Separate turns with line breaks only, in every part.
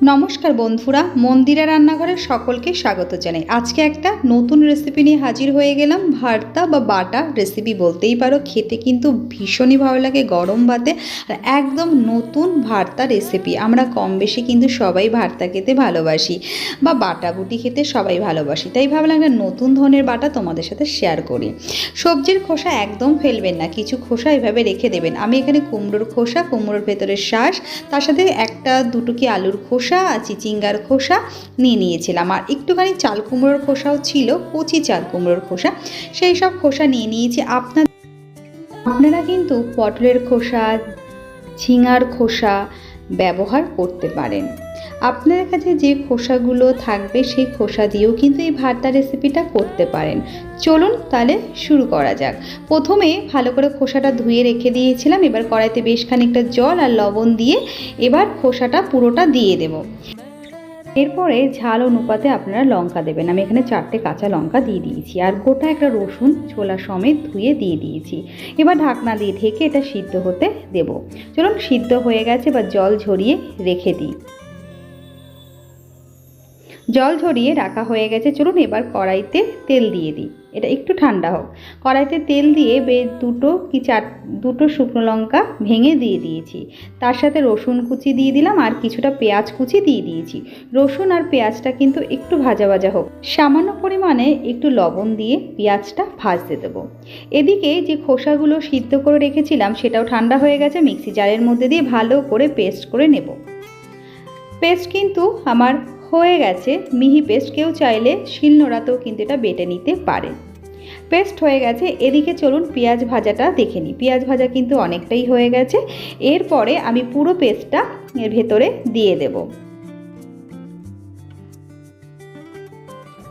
নমস্কার বন্ধুরা, মন্দিরা রান্নাঘরে সকলকে স্বাগত জানাই। আজকে একটা নতুন রেসিপি নিয়ে হাজির হয়ে গেলাম। ভর্তা বা বাটা রেসিপি বলতেই পারো, খেতে কিন্তু ভীষণই ভালো লাগে গরম ভাতে। আর একদম নতুন ভর্তা রেসিপি আমরা কম বেশি কিন্তু সবাই ভর্তা খেতে ভালোবাসি বা বাটা বুটি খেতে সবাই ভালোবাসি। তাই ভাবলাম একটা নতুন ধরনের বাটা তোমাদের সাথে শেয়ার করি। সবজির খোসা একদম ফেলবেন না, কিছু খোসা এভাবে রেখে দেবেন। আমি এখানে কুমড়োর খোসা, কুমড়োর ভেতরের শ্বাস তার সাথে একটা দুটো কি আলুর খোসা আর চিচিঙ্গার খোসা নিয়ে নিয়েছিলাম। আর একটুখানি চাল কুমড়োর খোসাও ছিল, কচি চাল কুমড়োর খোসা। সেই সব খোসা নিয়ে নিয়েছি। আপনার আপনারা কিন্তু পটলের খোসা, ঝিঙার খোসা ব্যবহার করতে পারেন। আপনার কাছে যে খোসাগুলো থাকবে সেই খোসা দিয়েও কিন্তু এই ভর্তা রেসিপিটা করতে পারেন। চলুন তাহলে শুরু করা যাক। প্রথমে ভালো করে খোসাটা ধুয়ে রেখে দিয়েছিলাম, এবার কড়াইতে বেশ খানিকটা জল আর লবণ দিয়ে এবার খোসাটা পুরোটা দিয়ে দেব। এরপরে ঝাল অনুপাতে আপনারা লঙ্কা দেবেন। আমি এখানে চারটে কাঁচা লঙ্কা দিয়ে দিয়েছি আর গোটা একটা রসুন ছোলা সমেত ধুয়ে দিয়ে দিয়েছি। এবার ঢাকনা দিয়ে ঢেকে এটা সিদ্ধ হতে দেব। চলুন সিদ্ধ হয়ে গেছে বা জল ঝরিয়ে রেখে দিই। জল ঝরিয়ে রাখা হয়ে গেছে। চলুন এবার কড়াইতে তেল দিয়ে দিই। এটা একটু ঠান্ডা হোক। কড়াইতে তেল দিয়ে বে দুটো কি চার, দুটো শুকনো লঙ্কা ভেঙে দিয়ে দিয়েছি। তার সাথে রসুন কুচি দিয়ে দিলাম আর কিছুটা পেঁয়াজ কুচি দিয়ে দিয়েছি। রসুন আর পেঁয়াজটা কিন্তু একটু ভাজা ভাজা হোক। সামান্য পরিমাণে একটু লবণ দিয়ে পেঁয়াজটা ভাজতে দেবো। এদিকে যে খোসাগুলো সিদ্ধ করে রেখেছিলাম সেটাও ঠান্ডা হয়ে গেছে। মিক্সি জারের মধ্যে দিয়ে ভালো করে পেস্ট করে নেব। পেস্ট কিন্তু আমার হয়ে গেছে, মিহি পেস্ট কেউ চাইলে শিলনোড়াতেও কিন্তু এটা বেটে নিতে পারে। পেস্ট হয়ে গেছে, এদিকে চলুন পেঁয়াজ ভাজাটা দেখে নিই। পেঁয়াজ ভাজা কিন্তু অনেকটাই হয়ে গেছে, এরপরে আমি পুরো পেস্টটা এর ভেতরে দিয়ে দেব।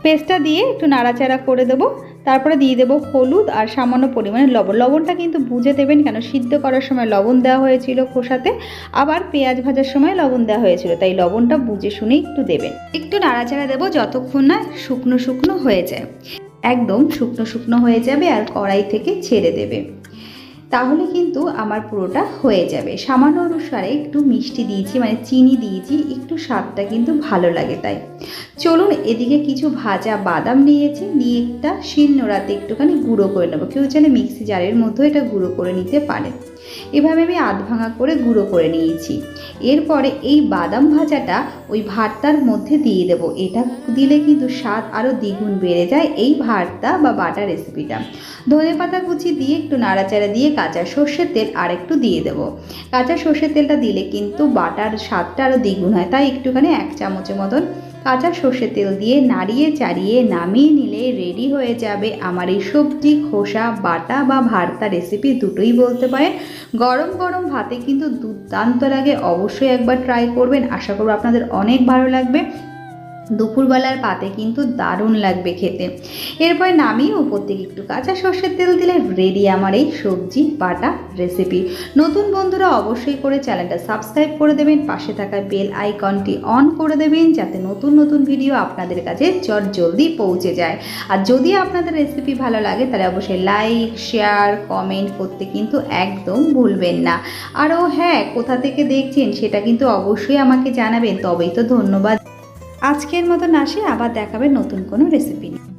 পেস্টটা দিয়ে একটু নাড়াচাড়া করে দেবো তারপরে দিয়ে দেবো হলুদ আর সামান্য পরিমাণে লবণ। লবণটা কিন্তু বুঝে দেবেন কেন, সিদ্ধ করার সময় লবণ দেওয়া হয়েছিল খোসাতে, আবার পেঁয়াজ ভাজার সময় লবণ দেওয়া হয়েছিল, তাই লবণটা বুঝে শুনে একটু দেবেন। একটু নাড়াচাড়া দেবো যতক্ষণ না শুকনো শুকনো হয়ে যায়। একদম শুকনো শুকনো হয়ে যাবে আর কড়াই থেকে ছেড়ে দেবে। তাহলে কিন্তু আমার পুরোটা হয়ে যাবে। সামান্য অনুসারে একটু মিষ্টি দিয়েছি মানে চিনি দিয়েছি, একটু স্বাদটা কিন্তু ভালো লাগে তাই। চলুন এদিকে কিছু ভাজা বাদাম নিয়েছি, নিয়ে একটা শিল নোড়াতে একটুখানি গুঁড়ো করে নেব। কেউ চাইলে মিক্সি জারের মধ্যেও এটা গুঁড়ো করে নিতে পারে। এভাবে আমি আধ ভাঙা করে গুঁড়ো করে নিয়েছি। এরপরে এই বাদাম ভাজাটা ওই ভাতটার মধ্যে দিয়ে দেবো। এটা দিলে কিন্তু স্বাদ আরও দ্বিগুণ বেড়ে যায় এই ভাতটা বা বাটা রেসিপিটা। ধনে পাতা কুচি দিয়ে একটু নাড়াচাড়া দিয়ে কাঁচা সর্ষের তেল আর একটু দিয়ে দেবো। কাঁচা সর্ষের তেলটা দিলে কিন্তু বাটার স্বাদটা আরও দ্বিগুণ হয়। তাই একটুখানি এক চামচের মতন কাঁচা সর্ষে তেল দিয়ে নাড়িয়ে চাড়িয়ে নামিয়ে নিলে রেডি হয়ে যাবে আমার এই সবজি, খোসা, বাটা বা ভার্তা রেসিপি দুটোই বলতে পারেন। গরম গরম ভাতে কিন্তু দুর্দান্ত লাগে, অবশ্যই একবার ট্রাই করবেন। আশা করব আপনাদের অনেক ভালো লাগবে। দুপুরবেলার পাতে কিন্তু দারুণ লাগবে খেতে। এরপরে নামিয়ে উপর থেকে একটু কাঁচা সর্ষের তেল দিলে রেডি আমার এই সবজি বাটা রেসিপি নতুন বন্ধুরা অবশ্যই করে চ্যানেলটা সাবস্ক্রাইব করে দেবেন, পাশে থাকা বেল আইকনটি অন করে দেবেন, যাতে নতুন নতুন ভিডিও আপনাদের কাছে চট জলদি পৌঁছে যায়। আর যদি আপনাদের রেসিপি ভালো লাগে, তাহলে অবশ্যই লাইক শেয়ার কমেন্ট করতে কিন্তু একদম ভুলবেন না। আরও হ্যাঁ কোথা থেকে দেখছেন সেটা কিন্তু অবশ্যই আমাকে জানাবেন। তবেই তো ধন্যবাদ। আজকের মতন আসি আবার দেখাবে নতুন কোনো রেসিপি নিয়ে।